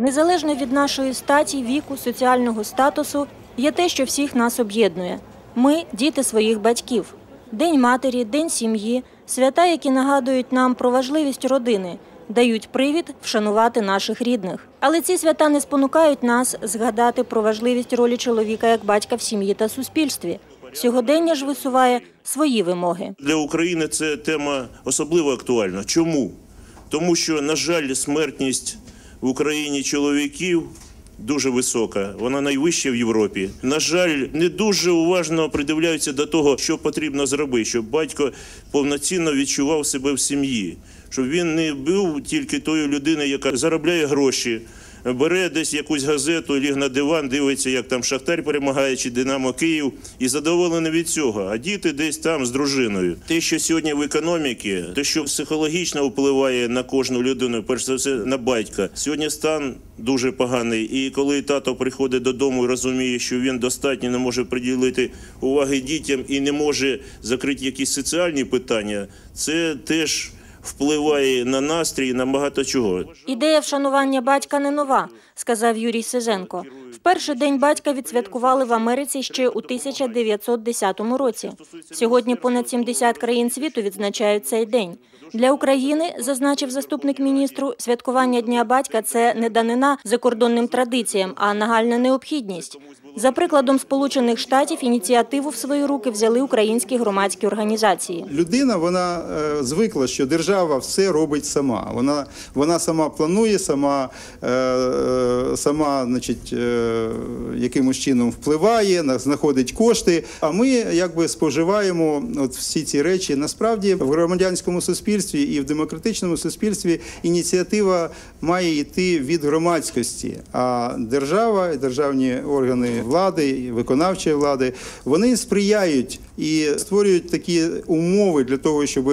Незалежно від нашої статі, віку, соціального статусу, є те, що всіх нас об'єднує. Ми діти своїх батьків. День матері, день сім'ї, свята, які нагадують нам про важливість родини, дають привід вшанувати наших рідних. Але ці свята не спонукають нас згадати про важливість ролі чоловіка як батька в сім'ї та суспільстві. Сьогодення ж висуває свої вимоги. Для України це тема особливо актуальна. Чому? Тому що, на жаль, смертність в Україні чоловіків дуже висока. Вона найвища в Європі. На жаль, не дуже уважно придивляються до того, що потрібно зробити, щоб батько повноцінно відчував себе в сім'ї, щоб він не був тільки тою людиною, яка заробляє гроші. Бере десь якусь газету, ліг на диван, дивиться, як там Шахтар перемагає чи Динамо Київ, і задоволений від цього. А діти десь там з дружиною. Те, що сьогодні в економіці, те, що психологічно впливає на кожну людину, перш за все на батька. Сьогодні стан дуже поганий. І коли тато приходить додому і розуміє, що він достатньо не може приділити уваги дітям і не може закрити якісь соціальні питання, це теж впливає на настрій, на багато чого. Ідея вшанування батька не нова, сказав Юрій Сиженко. В перший день батька відсвяткували в Америці ще у 1910 році. Сьогодні понад 70 країн світу відзначають цей день. Для України, зазначив заступник міністру, святкування Дня батька це не данина закордонним традиціям, а нагальна необхідність. За прикладом Сполучених Штатів ініціативу в свої руки взяли українські громадські організації. Людина вона е, звикла, що держава все робить сама. Вона, вона сама планує, сама, е, е, сама значить, е, якимось чином впливає, на- знаходить кошти. А ми якби споживаємо от всі ці речі. Насправді в громадянському суспільстві і в демократичному суспільстві ініціатива має йти від громадськості. А держава, і державні органи влади, і виконавчої влади, вони сприяють і створюють такі умови для того, щоб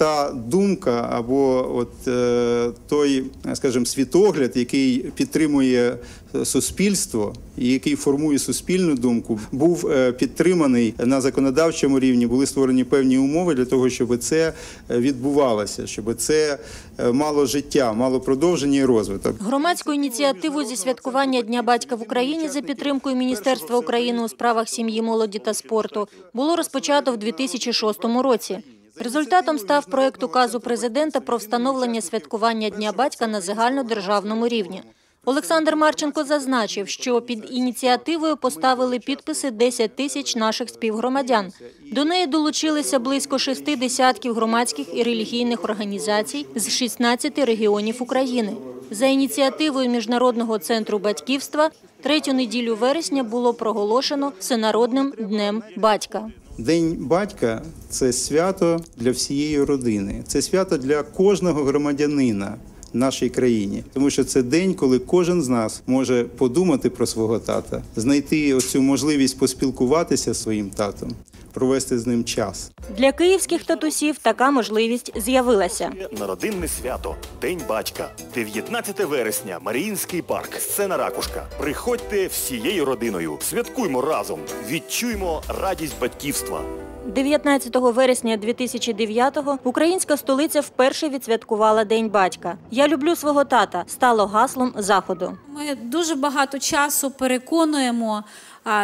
та думка або от е, той, скажімо, світогляд, який підтримує е, суспільство і який формує суспільну думку, був е, підтриманий на законодавчому рівні. Були створені певні умови для того, щоб це е, відбувалося, щоб це е, мало життя, мало продовження і розвиток. Громадську ініціативу зі святкування Дня батька в Україні за підтримкою Міністерства України у справах сім'ї, молоді та спорту було розпочато в 2006 році. Результатом став проект указу президента про встановлення святкування Дня батька на загальнодержавному рівні. Олександр Марченко зазначив, що під ініціативою поставили підписи 10 тисяч наших співгромадян. До неї долучилися близько шести десятків громадських і релігійних організацій з 16 регіонів України. За ініціативою Міжнародного центру батьківства третю неділю вересня було проголошено Всенародним днем батька. День батька це свято для всієї родини. Це свято для кожного громадянина в нашій країні, тому що це день, коли кожен з нас може подумати про свого тата, знайти оцю можливість поспілкуватися зі своїм татом, провести з ним час. Для київських татусів така можливість з'явилася. На родинне свято День батька, 19 вересня, Маріїнський парк, сцена ракушка. Приходьте всією родиною, святкуймо разом, відчуймо радість батьківства. 19 вересня 2009-го українська столиця вперше відсвяткувала День батька. Я люблю свого тата стало гаслом заходу. Ми дуже багато часу переконуємо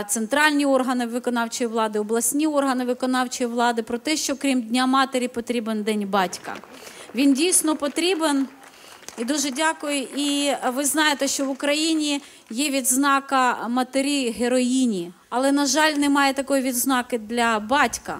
центральні органи виконавчої влади, обласні органи виконавчої влади про те, що крім Дня матері потрібен День батька. Він дійсно потрібен. І дуже дякую. І ви знаєте, що в Україні є відзнака матері героїні, але на жаль, немає такої відзнаки для батька.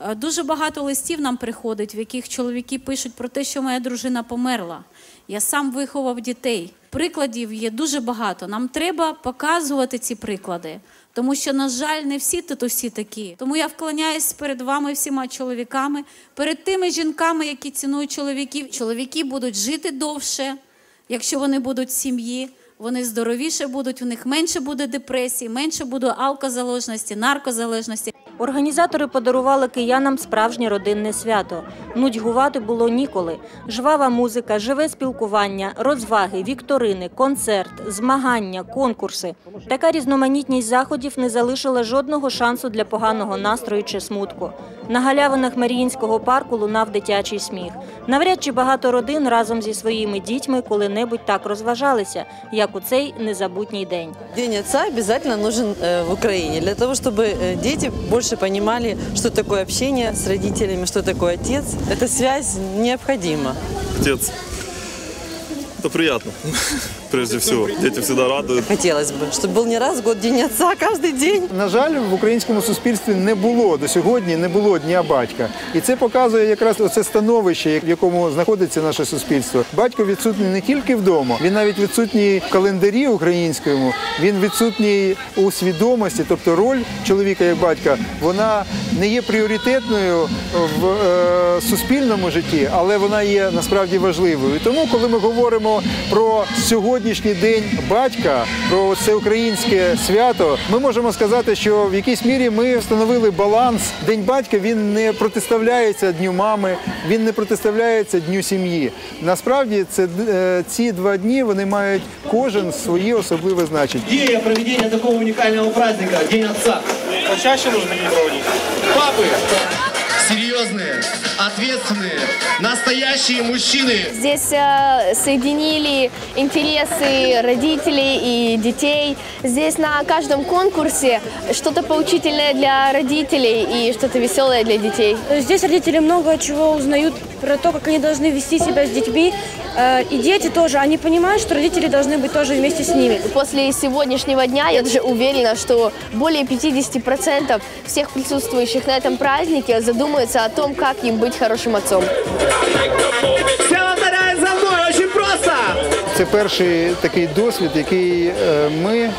Е, Дуже багато листів нам приходить, в яких чоловіки пишуть про те, що моя дружина померла. Я сам виховав дітей. Прикладів є дуже багато. Нам треба показувати ці приклади, тому що, на жаль, не всі татусі такі. Тому я вклоняюсь перед вами всіма чоловіками, перед тими жінками, які цінують чоловіків. Чоловіки будуть жити довше, якщо вони будуть в сім'ї. Вони здоровіше будуть, у них менше буде депресії, менше буде алкозалежності, наркозалежності. Організатори подарували киянам справжнє родинне свято. Нудьгувати було ніколи. Жвава музика, живе спілкування, розваги, вікторини, концерт, змагання, конкурси. Така різноманітність заходів не залишила жодного шансу для поганого настрою чи смутку. На галявинах Маріїнського парку лунав дитячий сміх. Навряд чи багато родин разом зі своїми дітьми коли-небудь так розважалися, як у цей незабутній день. День отца обязательно нужен э, в Украине для того, чтобы э, дети больше понимали, что такое общение с родителями, что такое отец. Эта связь необходима. Отец Это приятно. Прежде всего. Дети всегда радуют. Хотелось бы, чтобы был не раз в год День отца, а каждый день. На жаль, в українському суспільстві не було до сьогодні, не було дня батька, і це показує якраз оце становище, в якому знаходиться наше суспільство. Батько відсутній не тільки вдома, він навіть відсутній в календарі українському. Він відсутній у свідомості, тобто роль чоловіка як батька, вона не є пріоритетною в е, суспільному житті, але вона є насправді важливою. І тому, коли ми говоримо про сьогоднішній день батька, про це українське свято, ми можемо сказати, що в якійсь мірі ми встановили баланс. День батька він не протиставляється дню мами, він не протиставляється дню сім'ї. Насправді, це е, ці два дні вони мають кожен своє особливе значення. идея проведения такого уникального праздника – День Отца. Почаще нужно не проводить. Папы серьезные, ответственные, настоящие мужчины. Здесь э, соединили интересы родителей и детей. Здесь на каждом конкурсе что-то поучительное для родителей и что-то веселое для детей. Здесь родители много чего узнают про то, как они должны вести себя с детьми. Э, И дети тоже, они понимают, что родители должны быть тоже вместе с ними. После сегодняшнего дня я даже уверена, что более 50% всех присутствующих на этом празднике задумаются о о том, как им быть хорошим отцом. Вся лотерея за мною, Очень просто! Це перший такий досвід, який е, ми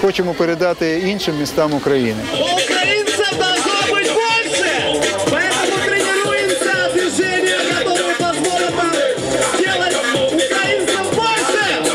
хочемо передати іншим містам України. Українців должно бути більше! Поэтому тренируємося, движення, которое позволит нам сделать українців більше!